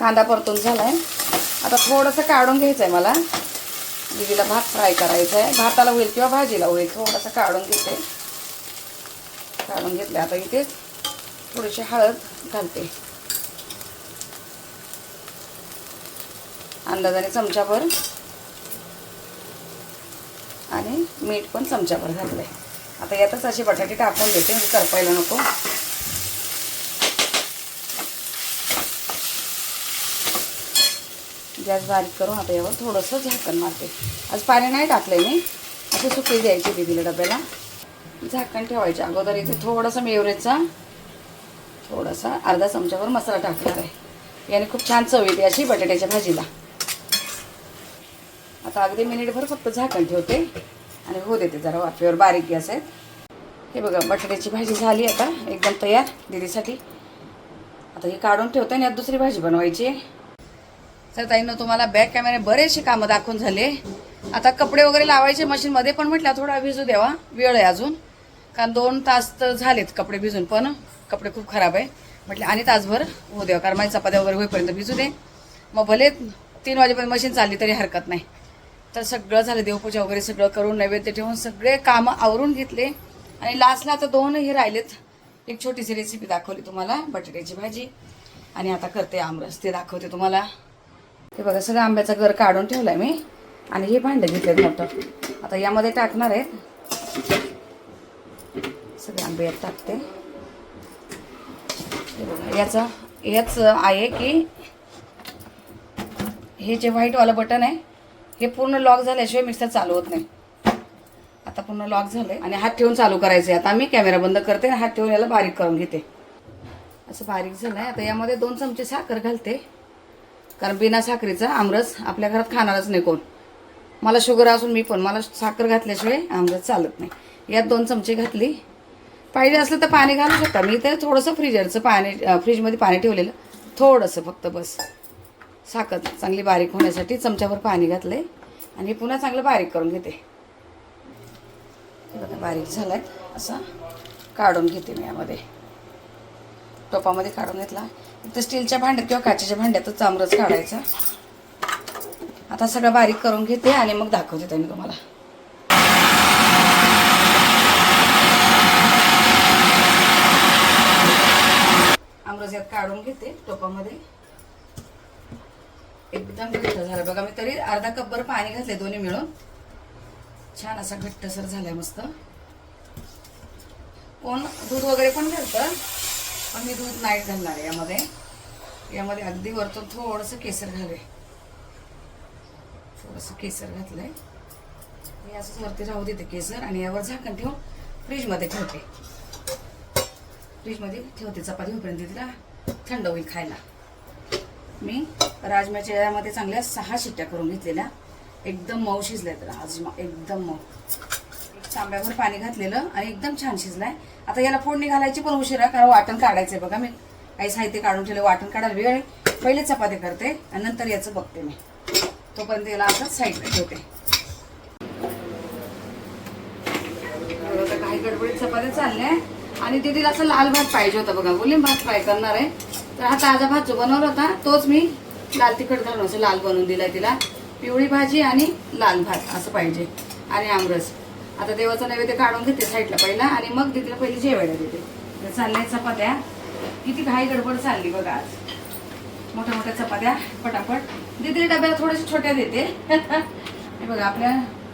कांदा परतून झाला आहे आता थोडंसं काढून घ्यायचं आहे मला. दिदीला भात फ्राय करायचा आहे भाताला होईल किंवा भाजीला होईल थोडंसं काढून घेते. काढून घेतले. आता इथे थोडीशी हळद घालते. अंदाजाने चमचाभर. आणि मीठ पण चमचाभर आहे आता यातच अशी बटाटे टाकून देते. म्हणजे करपायला नको. गॅस बारीक करून आता यावर थोडंसं झाकण मारते. आज पाणी नाही टाकलंय मी. अशी सुकी द्यायची दिदीला डब्याला. झाकण ठेवायचे. अगोदर इथे थोडंसं मेवरेजचा थोडासा अर्धा चमच्यावर मसाला टाकणार आहे. याने खूप छान चव येते अशी बटाट्याच्या भाजीला. आता अगदी मिनिटभर फक्त झाकण ठेवते. आणि हो देते जरा वाफेवर बारीक गॅस आहेत. हे बघा बटाट्याची भाजी झाली आता. एकदम तयार दिदीसाठी. आता ही काढून ठेवते आणि यात दुसरी भाजी बनवायची आहे. तर ताईनं तुम्हाला बॅक कॅमेरे बरेचसे कामं दाखवून झाले आता कपडे वगैरे लावायचे मशीनमध्ये पण म्हटलं थोडा भिजू द्यावा. वेळ आहे अजून. कारण दोन तास तर झालेत कपडे भिजून पण कपडे खूप खराब आहे. म्हटलं आणि तासभर होऊ द्यावा कारण माझी चपात्या वगैरे होईपर्यंत भिजू दे. मग भले तीन वाजेपर्यंत मशीन चालली तरी हरकत नाही. तर सगळं झालं देवपूजा वगैरे सगळं करून नैवेद्य ठेवून सगळे कामं आवरून घेतले. आणि लास्टला आता दोन हे राहिलेत. एक छोटीशी रेसिपी दाखवली तुम्हाला बटाट्याची भाजी. आणि आता करते आमरस ते दाखवते तुम्हाला. हे बघा सगळं आंब्याचा गर काढून ठेवलाय मी. आणि हे भांडं घेतलेत मोठं. आता यामध्ये टाकणार आहेत. सगळे आंबे यात टाकते. हे बघा याचं याच आहे की हे जे व्हाईटवालं बटन आहे हे पूर्ण लॉक झाल्याशिवाय मिक्सर चालू होत नाही. आता पूर्ण लॉक झालंय. आणि हात ठेवून चालू करायचं आहे आता मी कॅमेरा बंद करते आणि हात ठेवून याला बारीक करून घेते. असं बारीक झालं आहे आता यामध्ये दोन चमचे साखर घालते. कारण बिना साखरेचा आमरस आपल्या घरात खाणारच नाही कोण. मला शुगर असून मी पण मला साखर घातल्याशिवाय आमरस चालत नाही. यात दोन चमचे घातली. पाहिजे असलं तर पाणी घालू शकता. मी तर थोडंसं फ्रीजरचं पाणी फ्रीजमध्ये पाणी ठेवलेलं. थोडंसं फक्त बस. साखर चांगली बारीक होण्यासाठी चमच्याभर पाणी घातलं आहे आणि पुन्हा चांगलं बारीक करून घेते. बारीक झाला आहे असं असा काढून घेते मी यामध्ये. टोपामध्ये काढून घेतला. तर स्टीलच्या भांड्यात किंवा काचेच्या भांड्यातच आमरस काढायचा. आता सगळं बारीक करून घेते आणि मग दाखवते त्यांनी तुम्हाला. आमरस यात काढून घेते टोपामध्ये. एकदम घट्ट झालं. बघा मी तरी अर्धा कपभर पाणी घातले दोन्ही मिळून. छान असा घट्टसर झालाय मस्त. कोण? दूध वगैरे पण घालतं? पण मी दूध नाही घालणार आहे यामध्ये. यामध्ये अगदी वरतून थोडंसं केसर घाले. थोडंसं केसर घातलंय. मी असंच वरती राहू देते केसर आणि यावर झाकण ठेवून फ्रीजमध्ये ठेवते. फ्रीजमध्ये ठेवते चपाती होईपर्यंत तिला थंड होईल खायला. मी राजम्याच्या यामध्ये चांगल्या सहा शिट्ट्या करून घेतलेल्या. एकदम मऊ शिजलाय तर राजमा एकदम मऊ. एक पाणी घातलेलं आणि एकदम छान शिजलाय. आता याला फोडणी घालायची पण उशिरा कारण वाटण काढायचंय बघा मी. काही साहित्य काढून ठेवलं वाटण काढायला वेळ पहिले चपाती करते आणि नंतर याचं बघते मी. तोपर्यंत याला असंच साईडला ठेवते. काही गडबडीत चपात्या चालल्या. आणि दीदीला असं लाल भात पाहिजे होता बघा. बोलली भात फ्राय करणार आहे. तर हा ताजा भात जो बनवला होता तोच मी लाल तिखट घालून असं लाल बनवून दिलाय तिला. पिवळी भाजी आणि लाल भात असं पाहिजे. आणि आमरस. आता देवाचं नैवेद्य काढून घेते साईडला पहिला आणि मग तिथलं पहिली जेवायला देते. तर चालल्या चपात्या. किती घाई गडबड चालली बघा आज. मोठ्या मोठ्या चपात्या पटापट. दीदी डब्याला थोड्याशा छोट्या देते. हे बघा आपल्या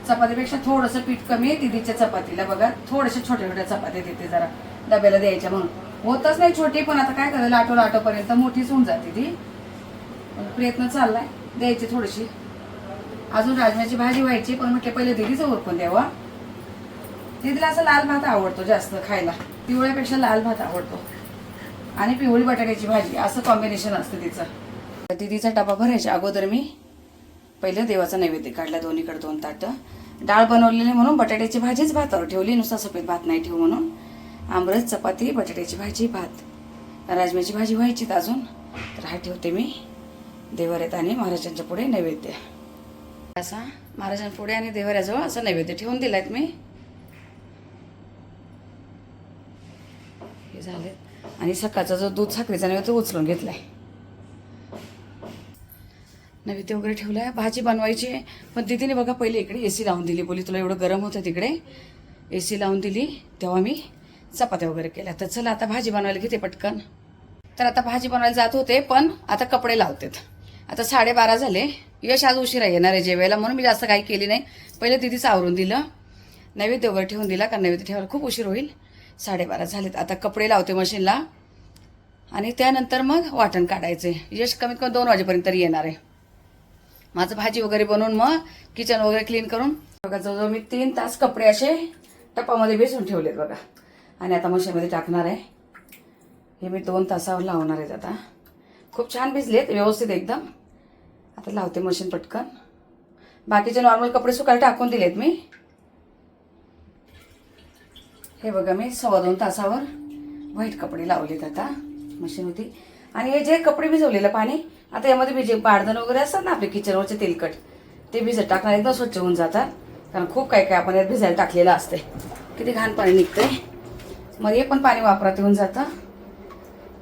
चपातीपेक्षा थोडंसं पीठ कमी आहे दिदीच्या चपातीला बघा. थोड्याशा छोट्या छोट्या चपात्या देते जरा. डब्याला द्यायच्या म्हणून. होतच नाही छोटी पण आता काय करायला लाटो लाटोपर्यंत मोठीच होऊन जाते ती. प्रयत्न चाललाय. द्यायची थोडीशी अजून राजम्याची भाजी व्हायची पण म्हटले पहिले दिदीचं उरकून द्यावा. दीदीला असं लाल भात आवडतो जास्त खायला. पिवळ्यापेक्षा लाल भात आवडतो. आणि पिवळी बटाट्याची भाजी असं कॉम्बिनेशन असतं तिचं. दीदीचा डबा भरायच्या अगोदर मी पहिलं देवाचा नैवेद्य काढला दोन्हीकडे दोन ताटं. डाळ बनवलेली म्हणून बटाट्याची भाजीच भातावर ठेवली नुसता सफेद भात नाही ठेवू म्हणून. आमरस चपाती बटाट्याची भाजी भात. राजम्याची भाजी व्हायचीत अजून. तर हा ठेवते मी. देवऱ्यात आणि महाराजांच्या पुढे नैवेद्य. असा महाराजांपुढे आणि देवऱ्याजवळ असं नैवेद्य ठेवून दिलायत मी. हे झाले आणि सकाळचा जो दूध साखरेचा नैवेद्य तो उचलून घेतलाय. नैवेद्य वगैरे ठेवलं आहे भाजी बनवायची आहे पण दीदीने बघा पहिले इकडे ए सी लावून दिली. बोली तुला एवढं गरम होतं तिकडे. ए सी लावून दिली. तेव्हा मी चपात्या वगैरे केल्या. तर चला आता भाजी बनवायला घेते पटकन. तर आता भाजी बनवायला जात होते पण आता कपडे लावतेत. आता साडेबारा झाले. यश आज उशिरा येणार आहे जेवायला म्हणून मी जास्त काही केली नाही. पहिले दिदीचं आवरून दिलं. नैवेद्य वगैरे ठेवून दिला कारण नैवेद्य ठेवायला खूप उशीर होईल. साडेबारा झालेत. आता कपडे लावते मशीनला. आणि त्यानंतर मग वाटण काढायचे. यश कमीत कमी दोन वाजेपर्यंत येणार आहे. माझं भाजी वगैरे बनवून मग किचन वगैरे क्लीन करून बघा जवळजवळ मी तीन तास कपडे असे टपामध्ये भिजवून ठेवलेत बघा. आणि आता मशीनमध्ये टाकणार आहे. हे मी दोन तासावर लावणार आहेत आता. खूप छान भिजलेत व्यवस्थित एकदम. आता लावते मशीन पटकन. बाकीचे नॉर्मल कपडे सुकायला टाकून दिलेत मी. हे बघा मी सव्वा दोन तासावर व्हाईट कपडे लावलेत आता. मशीनमध्ये आणि हे जे कपडे भिजवलेलं पाणी आता यामध्ये भिजे पाडदन वगैरे असतात ना आपले किचनवरचे तेलकट ते भिजत टाकणार एकदम स्वच्छ होऊन जातात. कारण खूप काय काय आपण यात भिजायला टाकलेलं असते किती घाण पाणी निघतंय. मग हे पण पाणी वापरात येऊन जातं.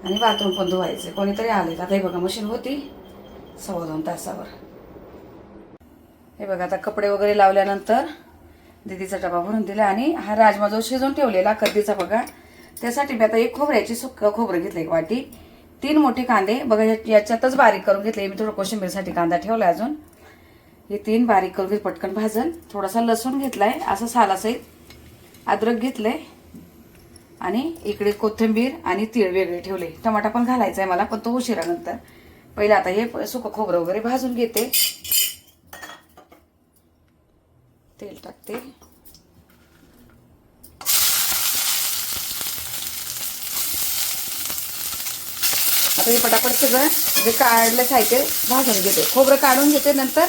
आणि बाथरूम पण धुवायचे. कोणीतरी आले आता हे बघा मशीन होती. सव्वा दोन तासावर. हे बघा आता कपडे वगैरे लावल्यानंतर दीदीचा डबा भरून दिला आणि हा राजमा जो शिजवून ठेवलेला कधीचा बघा त्यासाठी मी आता एक खोबऱ्याची सुक्क खोबरं घेतलं एक वाटी तीन मोठे कांदे बघा याच्यातच बारीक करून घेतले मी थोडं कोशिंबीरसाठी कांदा ठेवला अजून. हे तीन बारीक करून घेत पटकन भाजन थोडासा लसूण घेतलाय असं सालासहित अद्रक घेतलंय. आणि इकडे कोथिंबीर आणि तीळ वेगळे ठेवले. टमाटा पण घालायचा आहे मला पण तो उशिरानंतर. पहिले आता हे सुकं खोबरं वगैरे भाजून घेते. तेल टाकते. आता हे पटापट सगळं जे काढलं साहित्य भाजून घेते. खोबरं काढून घेते नंतर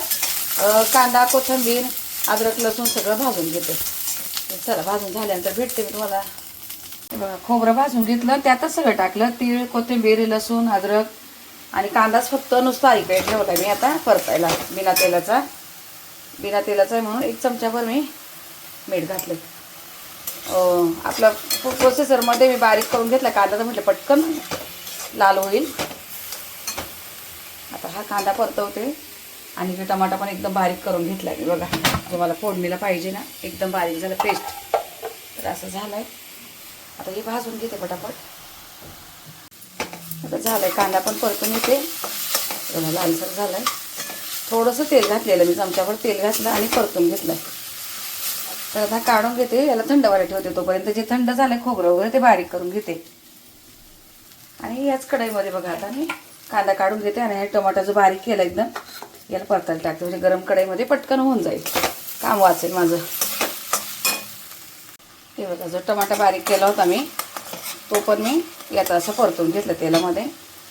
कांदा कोथिंबीर अद्रक लसूण सगळं भाजून घेते. चला भाजून झाल्यानंतर भेटते मी तुम्हाला. बघा खोबरं भाजून घेतलं त्यातच सगळं टाकलं. तीळ कोथिंबीर लसूण अद्रक आणि कांदाच फक्त नुसता ऐकायला ठेवला मी आता परतायला बिना तेलाचा. बिना तेलाचा आहे म्हणून एक चमचाभर मी मीठ घातलं अं, आपलं प्रोसेसरमध्ये मी बारीक करून घेतला कांदा तर म्हटलं पटकन लाल होईल. आता हा कांदा परतवते. आणि इकडे टमाटा पण एकदम बारीक करून घेतला आहे बघा. जो मला फोडणीला पाहिजे ना एकदम बारीक झालं पेस्ट तर असं झालंय. आता हे भाजून घेते पटापट. आता झालंय कांदा पण परतून येते. लालसर झाला आहे थोडंसं तेल घातलेलं मी चमच्यावर तेल घातलं आणि परतून घेतलं तर आता काढून घेते. याला थंड वाले ठेवते तोपर्यंत. जे थंड झालं खोबरं वगैरे ते बारीक करून घेते. आणि याच कढईमध्ये बघा आता मी कांदा काढून घेते आणि हे टमाटा जो बारीक केला एकदम याला परतायला टाकते. म्हणजे गरम कढईमध्ये पटकन होऊन जाईल. काम वाचेल माझं. हे बघा जो टमाटा बारीक केला होता मी तो पण मी याचा असं परतून घेतलं तेलामध्ये.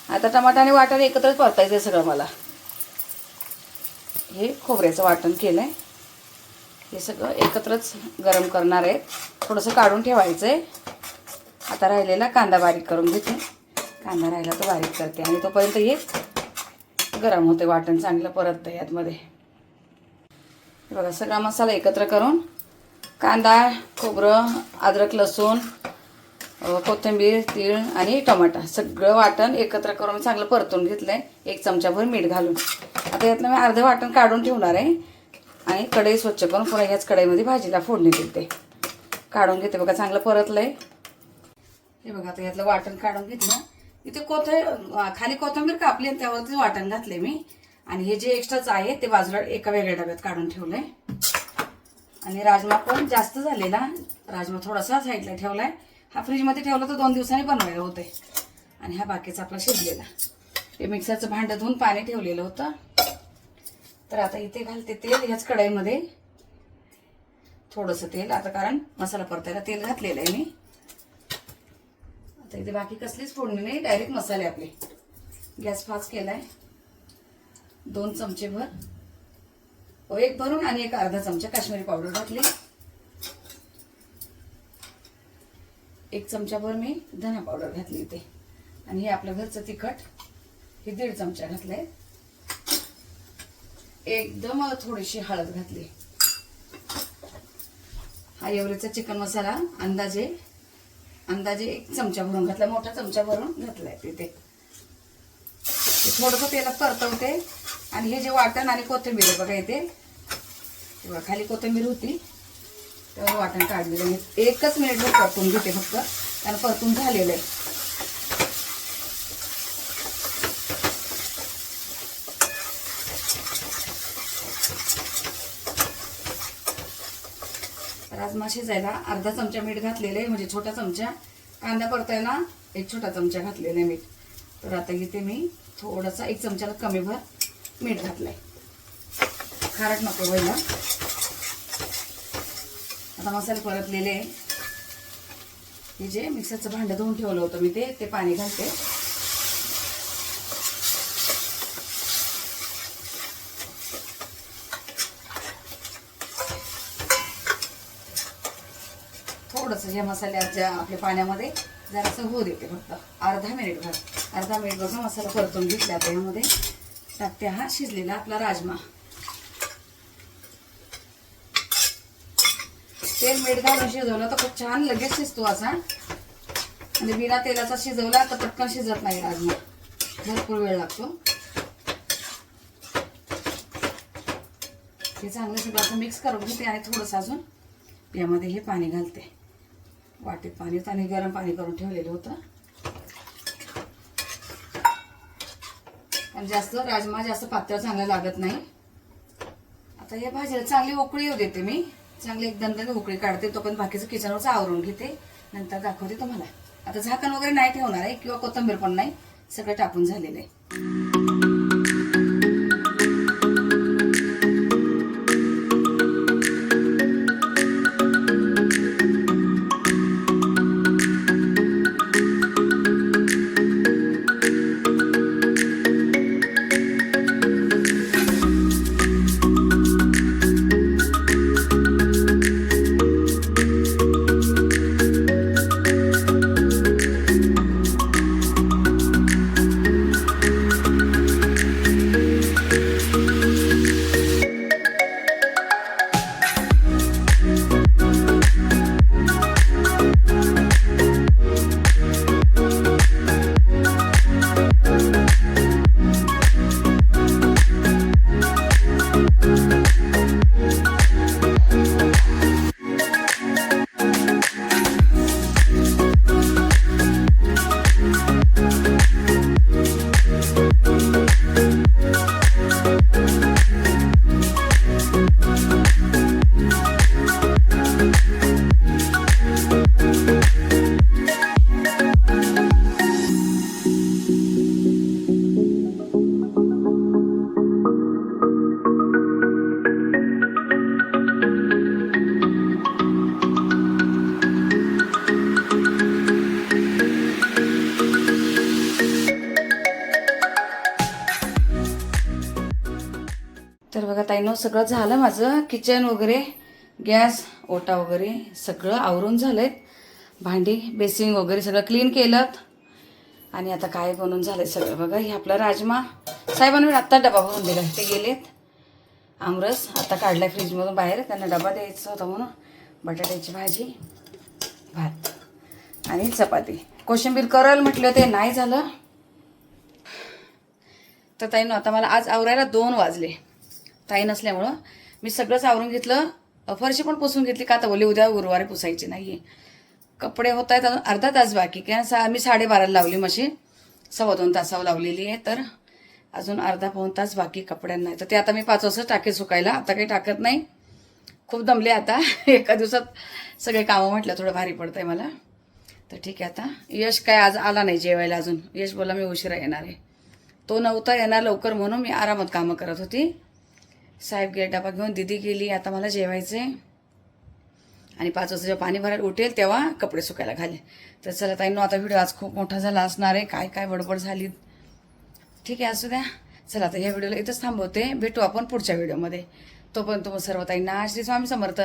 आता टमाटा आणि वाटाणे एकत्रच परतायचं आहे सगळं मला. हे खोबऱ्याचं वाटण केलं आहे हे सगळं एकत्रच गरम करणार आहे. थोडंसं काढून ठेवायचं आहे आता राहिलेला कांदा बारीक करून घेते. कांदा राहिला तो बारीक करते आणि तोपर्यंत हे गरम होते. वाटण चांगलं परत यातमध्ये. बघा सगळा मसाला एकत्र करून कांदा खोबरं अद्रक लसूण कोथिंबीर तीळ आणि टमाटा सगळं वाटण एकत्र करून चांगलं परतून घेतलं आहे एक चमचाभर मीठ घालून. आता यातलं मी अर्धं वाटण काढून ठेवणार आहे. आणि कढई स्वच्छ करून पुन्हा ह्याच कढईमध्ये भाजीला फोडणी देते. काढून घेते बघा चांगलं परतलं आहे हे बघा आता यातलं वाटण काढून घेतलं. इथे कोथे खाली कोथिंबीर कापली आणि त्यावरती वाटण घातले मी. आणि हे जे एक्स्ट्राच आहे ते बाजूला एका वेगळ्या डब्यात काढून ठेवलंय. आणि राजमा पण जास्त झालेला. राजमा थोडासा साईडला आहे हा फ्रीजमध्ये ठेवला तर दोन दिवसांनी बनवायला होते आणि हा बाकीचा आपला शिजलेला. हे मिक्सरचं भांडं धुवून पाणी ठेवलेलं होतं. तर आता इथे घालते तेल ह्याच कढईमध्ये. थोडंसं तेल आता कारण मसाला परतायला तेल घातलेलं आहे मी. आता इथे बाकी कसलीच फोडणी नाही डायरेक्ट मसाले आपले. गॅस फास्ट केला आहे दोन चमचे भर. एक भरून आणि एक अर्धा चमचा काश्मीरी पावडर घातली एक चमचाभर मी धना पावडर घातली इथे आणि हे आपलं घरचं तिखट हे दीड चमचा घातलंय. एकदम थोडीशी हळद घातली. हा एवढेचा चिकन मसाला अंदाजे अंदाजे एक चमचा भरून घातला. मोठा चमचा भरून घातलाय तिथे. थोडंसं तेलात परतवते. आणि हे जे वाटण आणि कोथिंबीर बघा येते तेव्हा खाली कोथिंबीर होती. तेव्हा वाटण काढलेलं मी एकच मिनिट परतून घेते फक्त. कारण परतून झालेलं आहे. राजमा शिजायला अर्धा चमचा मीठ घातलेलं आहे म्हणजे छोटा चमचा. कांदा परतायला एक छोटा चमचा घातलेला आहे मीठ. तर आता घेते मी थोडासा एक चमच्याला कमी भर. मीठ घातलंय. खारट नको व्हायला आता मसाले परतलेले. हे जे मिक्सरचं भांडं धुवून ठेवलं होतं मी ते ते पाणी घालते. थोडंसं जे मसाल्याच्या आपल्या पाण्यामध्ये जरासं होऊ देते फक्त. अर्धा मिनिट भर. अर्धा मिनिट बघा मसाला परतून घेतला त्यामध्ये टाकते हा शिजलेला आपला राजमा. तेल मीठ घालून शिजवलं तर खूप छान लगेच शिजतो असा. म्हणजे बिना तेलाचा शिजवला तर पटकन शिजत नाही राजमा. भरपूर वेळ लागतो. हे चांगलं सगळं असं मिक्स करून घेते आणि थोडंसं अजून. यामध्ये हे पाणी घालते. वाटेत पाणी आणि गरम पाणी करून ठेवलेलं होतं. आणि जास्त राजमा जास्त पातळ चांगला लागत नाही. आता या भाजीला चांगली उकळी येऊ देते मी. चांगली एक दणदणी उकळी काढते तो पण बाकीचं किचनवरच आवरून घेते. नंतर दाखवते तुम्हाला. आता झाकण वगैरे नाही ठेवणार आहे किंवा कोथिंबीर पण नाही. सगळं टाकून झालेलं आहे. तर बघा ताईनो सगळं झालं माझं. किचन वगैरे गॅस ओटा वगैरे सगळं आवरून झालंय. भांडी बेसिंग वगैरे सगळं क्लीन केलं. आणि आता काय बनवून झालंय सगळं बघा हे आपला राजमा. साहेबांनी आत्ता डबा भरून दिला ते गेलेत. आमरस आता काढलाय फ्रीजमधून बाहेर त्यांना डबा द्यायचा होता म्हणून. बटाट्याची भाजी भात आणि चपाती. कोशिंबीर करल म्हटलं ते नाही झालं. तर ताईनो आता मला आज आवरायला दोन वाजले. ताई नसल्यामुळं मी सगळंच आवरून घेतलं. फरशी पण पुसून घेतली. का तर बोलली उद्या गुरुवारी पुसायची नाही कपडे होत आहेत अजून अर्धा तास बाकी. कारण सा मी साडेबाराला लावली मशी. सव्वा दोन तासावर लावलेली आहे. तर अजून अर्धा पाऊन तास बाकी कपड्यांना आहे तर ते आता मी पाच वाजता टाके सुकायला. आता काही टाकत नाही. खूप दमले आता. एका दिवसात सगळे कामं म्हटलं थोडं भारी पडतंय मला. तर ठीक आहे आता. यश काय आज आला नाही जेवायला अजून. यश बोला मी उशिरा येणार आहे. तो नव्हता येणार लवकर म्हणून मी आरामात कामं करत होती. साहेब गेट डबा घेऊन दिदी गेली आता मला जेवायचे आणि पाच वाजता जेव्हा पाणी भरायला उठेल तेव्हा कपडे सुकायला घाले तर चला ताईनो आता व्हिडिओ आज खूप मोठा झाला असणार आहे. काय काय बडबड झाली. ठीक आहे असू द्या. चला आता ह्या व्हिडिओला इथंच थांबवते. भेटू आपण पुढच्या व्हिडिओमध्ये. तोपर्यंत तुम्ही सर्व ताईंना श्री स्वामी समर्थ.